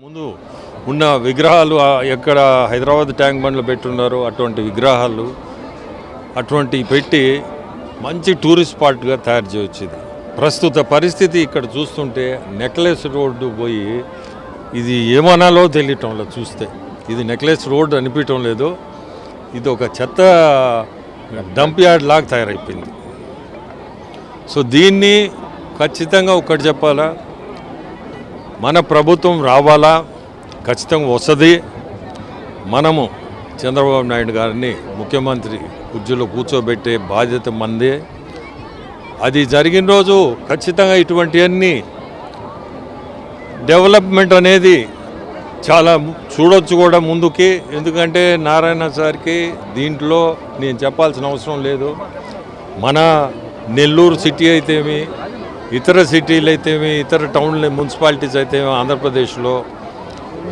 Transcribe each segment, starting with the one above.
ముందు ఉన్న విగ్రహాలు ఎక్కడ హైదరాబాద్ ట్యాంక్ బండ్లో పెట్టున్నారో అటువంటి విగ్రహాలు అటువంటివి పెట్టి మంచి టూరిస్ట్ స్పాట్గా తయారు చేయొచ్చింది ప్రస్తుత పరిస్థితి ఇక్కడ చూస్తుంటే నెక్లెస్ రోడ్డు పోయి ఇది ఏమనాలో తెలియటం లేదు చూస్తే ఇది నెక్లెస్ రోడ్ అనిపించడం లేదు. ఇది ఒక చెత్త డంప్ యార్డ్ లాగా తయారైపోయింది. సో దీన్ని ఖచ్చితంగా ఒకటి చెప్పాలా? మన ప్రభుత్వం రావాలా? ఖచ్చితంగా వస్తుంది. మనము చంద్రబాబు నాయుడు గారిని ముఖ్యమంత్రి కుర్చీలో కూర్చోబెట్టే బాధ్యత మందే. అది జరిగిన రోజు ఖచ్చితంగా ఇటువంటివన్నీ డెవలప్మెంట్ అనేది చాలా చూడొచ్చు కూడా ముందుకి. ఎందుకంటే నారాయణ సార్కి దీంట్లో నేను చెప్పాల్సిన అవసరం లేదు. మన నెల్లూరు సిటీ అయితేమి ఇతర సిటీలు అయితేమి ఇతర టౌన్లు మున్సిపాలిటీస్ అయితే ఆంధ్రప్రదేశ్లో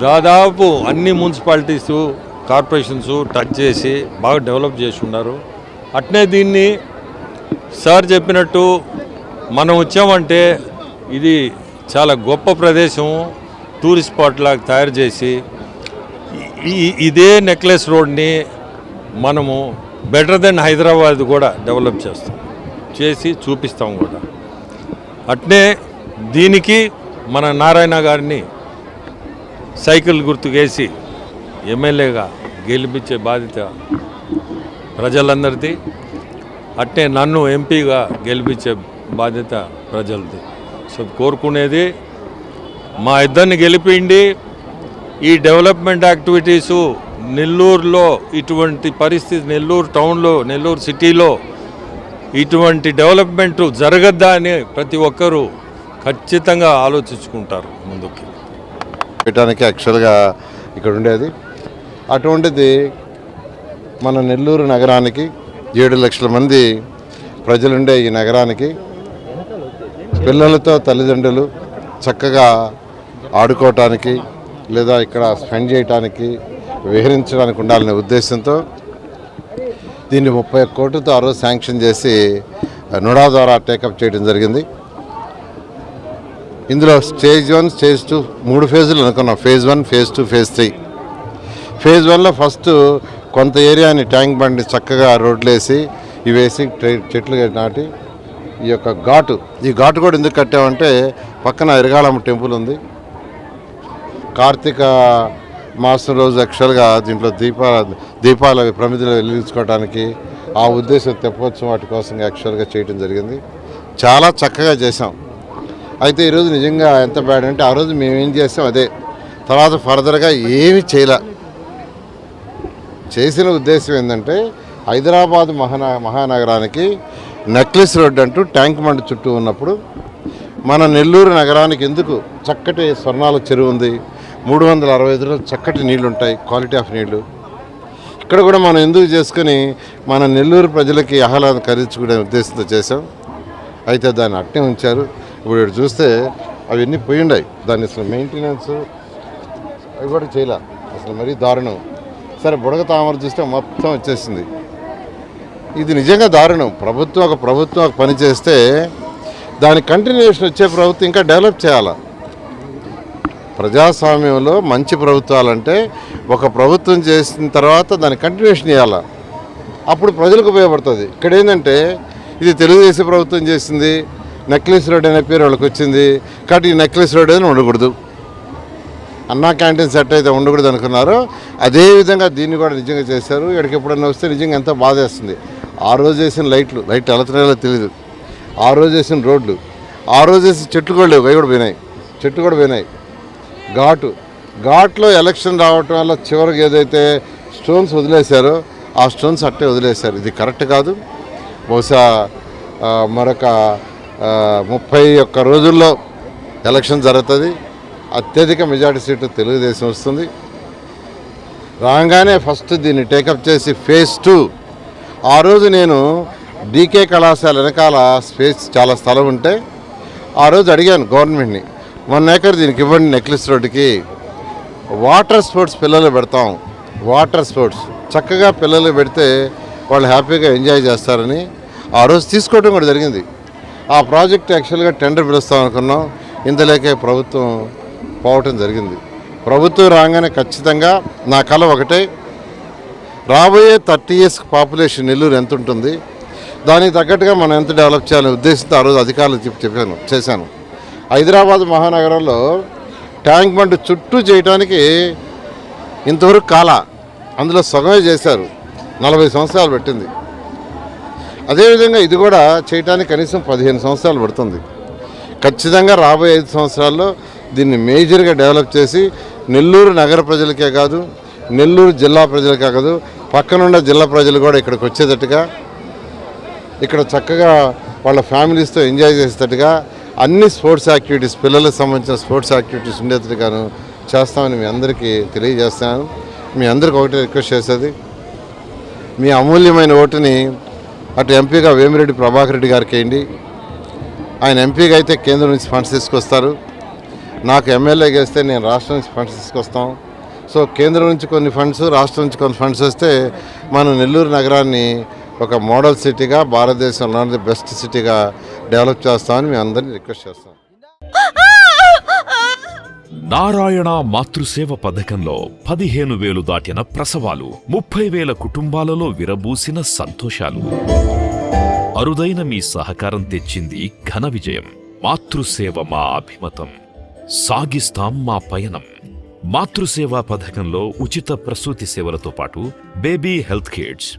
దాదాపు అన్ని మున్సిపాలిటీస్ కార్పొరేషన్స్ టచ్ చేసి బాగా డెవలప్ చేసి ఉన్నారు అట్నే దీన్ని సార్ చెప్పినట్టు మనం వచ్చామంటే ఇది చాలా గొప్ప ప్రదేశం టూరిస్ట్ స్పాట్ లాగా తయారు చేసి ఈ- ఇదే నెక్లెస్ రోడ్ని మనము బెటర్ దెన్ హైదరాబాద్ కూడా డెవలప్ చేస్తాం చేసి చూపిస్తాం కూడా. అట్నే దీనికి మన నారాయణ గారిని సైకిల్ గుర్తుకేసి ఎమ్మెల్యేగా గెలిపించే బాధ్యత ప్రజలందరిది. అట్నే నన్ను ఎంపీగా గెలిపించే బాధ్యత ప్రజలది. సో కోరుకునేది మా ఇద్దరిని గెలిపిండి ఈ డెవలప్మెంట్ యాక్టివిటీసు నెల్లూరులో ఇటువంటి పరిస్థితి నెల్లూరు టౌన్లో నెల్లూరు సిటీలో ఇటువంటి డెవలప్మెంట్ జరగద్దా అని ప్రతి ఒక్కరూ ఖచ్చితంగా ఆలోచించుకుంటారు ముందుకి. పెట్టడానికి యాక్చువల్గా ఇక్కడ ఉండేది. అటువంటిది మన నెల్లూరు నగరానికి ఏడు లక్షల మంది ప్రజలుండే ఈ నగరానికి పిల్లలతో తల్లిదండ్రులు చక్కగా ఆడుకోవటానికి లేదా ఇక్కడ స్పెండ్ చేయటానికి విహరించడానికి ఉండాలనే ఉద్దేశంతో దీన్ని ముప్పై ఒక్క కోట్లతో ఆ రోజు శాంక్షన్ చేసి నుడా ద్వారా టేకప్ చేయడం జరిగింది. ఇందులో స్టేజ్ వన్ స్టేజ్ టూ మూడు ఫేజులు అనుకున్నాం. Phase one phase two phase three. Phase వన్లో ఫస్ట్ కొంత ఏరియాని ట్యాంక్ బండి చక్కగా రోడ్లు వేసి వేసి చెట్లు నాటి ఈ యొక్క ఘాటు. ఈ ఘాటు కూడా ఎందుకు కట్టామంటే పక్కన ఎరగాలమ్మ టెంపుల్ ఉంది. కార్తీక మాసం రోజు యాక్చువల్గా దీంట్లో దీపాల దీపాల ప్రమిదలు వెలిగించుకోవడానికి ఆ ఉద్దేశం తెప్పవచ్చు వాటి కోసం యాక్చువల్గా చేయడం జరిగింది. చాలా చక్కగా చేసాం అయితే ఈరోజు నిజంగా ఎంత బ్యాడ్ అంటే ఆ రోజు మేము ఏం చేసాం అదే. తర్వాత ఫర్దర్గా ఏమీ చేయలే. చేసిన ఉద్దేశం ఏంటంటే హైదరాబాద్ మహాన మహానగరానికి నెక్లెస్ రోడ్ అంటూ ట్యాంక్ బండ్ చుట్టూ ఉన్నప్పుడు మన నెల్లూరు నగరానికి ఎందుకు చక్కటి స్వర్ణాల చెరువు ఉంది? మూడు వందల అరవై ఐదు రోజులు చక్కటి నీళ్ళు ఉంటాయి క్వాలిటీ ఆఫ్ నీళ్ళు. ఇక్కడ కూడా మనం ఎందుకు చేసుకుని మన నెల్లూరు ప్రజలకి ఆహ్లాదం కలిగించుకునే ఉద్దేశంతో చేసాం అయితే దాన్ని అట్టే ఉంచారు. ఇప్పుడు ఇక్కడ చూస్తే అవన్నీ పోయి ఉన్నాయి. దాన్ని అసలు మెయింటెనెన్స్ అవి కూడా చేయలే. అసలు మరీ దారుణం. సరే బుడగ తామర చూస్తే మొత్తం వచ్చేసింది. ఇది నిజంగా దారుణం. ప్రభుత్వం ఒక ప్రభుత్వం ఒక పని చేస్తే దాని కంటిన్యూషన్ వచ్చే ప్రభుత్వం ఇంకా డెవలప్ చేయాలి? ప్రజాస్వామ్యంలో మంచి ప్రభుత్వాలంటే ఒక ప్రభుత్వం చేసిన తర్వాత దాని కంటిన్యూషన్ ఇవ్వాలి అప్పుడు ప్రజలకు ఉపయోగపడుతుంది. ఇక్కడ ఏంటంటే ఇది తెలుగుదేశం ప్రభుత్వం చేసింది నెక్లెస్ రోడ్ అనే పేరు వాళ్ళకి వచ్చింది కాబట్టి ఈ నెక్లెస్ రోడ్ అని ఉండకూడదు. అన్నా క్యాంటీన్ సెట్ అయితే ఉండకూడదు అనుకున్నారు. అదేవిధంగా దీన్ని కూడా నిజంగా చేశారు. ఇక్కడికి ఎప్పుడన్నా వస్తే నిజంగా ఎంత బాధేస్తుంది ఆ రోజు వేసిన లైట్లు లైట్ ఎలతనేలా తెలియదు ఆ రోజు వేసిన రోడ్లు ఆ రోజు వేసిన చెట్లు కూడా లేవు అవి కూడా పోయినాయి. చెట్లు కూడా పోయినాయి. ఘాటు. ఘాట్లో ఎలక్షన్ రావటం వల్ల చివరికి ఏదైతే స్టోన్స్ వదిలేశారో ఆ స్టోన్స్ అట్టే వదిలేశారు. ఇది కరెక్ట్ కాదు. బహుశా మరొక ముప్పై ఒక్క రోజుల్లో ఎలక్షన్ జరుగుతుంది. అత్యధిక మెజార్టీ సీటు తెలుగుదేశం వస్తుంది. రాగానే ఫస్ట్ దీన్ని టేకప్ చేసి ఫేజ్ టూ. ఆ రోజు నేను డీకే కళాశాల వెనకాల స్పేస్ చాలా స్థలం ఉంటే ఆ రోజు అడిగాను గవర్నమెంట్ని. వన్ ఏకర్ దీనికి ఇవ్వండి నెక్లెస్ రోడ్డుకి. వాటర్ స్పోర్ట్స్ పిల్లలు పెడతాం. Water sports. చక్కగా పిల్లలు పెడితే వాళ్ళు హ్యాపీగా ఎంజాయ్ చేస్తారని ఆ రోజు తీసుకోవడం కూడా జరిగింది. ఆ ప్రాజెక్ట్ యాక్చువల్గా టెండర్ పిలుస్తాం అనుకున్నాం. ఇంతలేకే ప్రభుత్వం పోవటం జరిగింది. ప్రభుత్వం రాగానే ఖచ్చితంగా నా కళ ఒకటే. రాబోయే థర్టీ ఇయర్స్ పాపులేషన్ నెల్లూరు ఎంత ఉంటుంది దానికి తగ్గట్టుగా మనం ఎంత డెవలప్ చేయాలనే ఉద్దేశంతో ఆ రోజు అధికారులు చెప్పి చెప్పాను చేశాను. హైదరాబాద్ మహానగరంలో ట్యాంక్ బండ్ చుట్టూ చేయడానికి ఇంతవరకు కాల అందులో సగమే చేశారు. నలభై సంవత్సరాలు పెట్టింది. అదేవిధంగా ఇది కూడా చేయడానికి కనీసం పదిహేను సంవత్సరాలు పడుతుంది. ఖచ్చితంగా రాబోయే ఐదు సంవత్సరాల్లో దీన్ని మేజర్గా డెవలప్ చేసి నెల్లూరు నగర ప్రజలకే కాదు నెల్లూరు జిల్లా ప్రజలకే కాదు పక్కనున్న జిల్లా ప్రజలు కూడా ఇక్కడికి వచ్చేటట్టుగా ఇక్కడ చక్కగా వాళ్ళ ఫ్యామిలీస్తో ఎంజాయ్ చేసేటట్టుగా అన్ని స్పోర్ట్స్ యాక్టివిటీస్ పిల్లలకు సంబంధించిన స్పోర్ట్స్ యాక్టివిటీస్ ఉండేట్టుగాను చేస్తామని మీ అందరికీ తెలియజేస్తాను మీ అందరికి ఒకటి రిక్వెస్ట్ చేసేది మీ అమూల్యమైన ఓటుని అటు ఎంపీగా వేమిరెడ్డి ప్రభాకర్ రెడ్డి గారికి వేయండి. ఆయన ఎంపీగా అయితే కేంద్రం నుంచి ఫండ్స్ తీసుకొస్తారు. నాకు ఎమ్మెల్యే వేస్తే నేను రాష్ట్రం నుంచి ఫండ్స్ తీసుకొస్తాం. సో కేంద్రం నుంచి కొన్ని ఫండ్స్ రాష్ట్రం నుంచి కొన్ని ఫండ్స్ వస్తే మనం నెల్లూరు నగరాన్ని ఒక మోడల్ సిటీగా భారతదేశంలోని బెస్ట్ సిటీగా డెవలప్ చేస్తామని మేము అందరినీ రిక్వెస్ట్ చేస్తాం. నారాయణ మాతృసేవ పథకంలో పదిహేను వేలు దాటిన ప్రసవాలు ముప్పై వేల కుటుంబాలలో విరబూసిన సంతోషాలు. అరుదైన మీ సహకారం తెచ్చింది ఘన విజయం. మాతృసేవ మా అభిమతం. సాగిస్తాం మా పయనం. మాతృసేవా పథకంలో ఉచిత ప్రసూతి సేవలతో పాటు బేబీ హెల్త్ కిడ్స్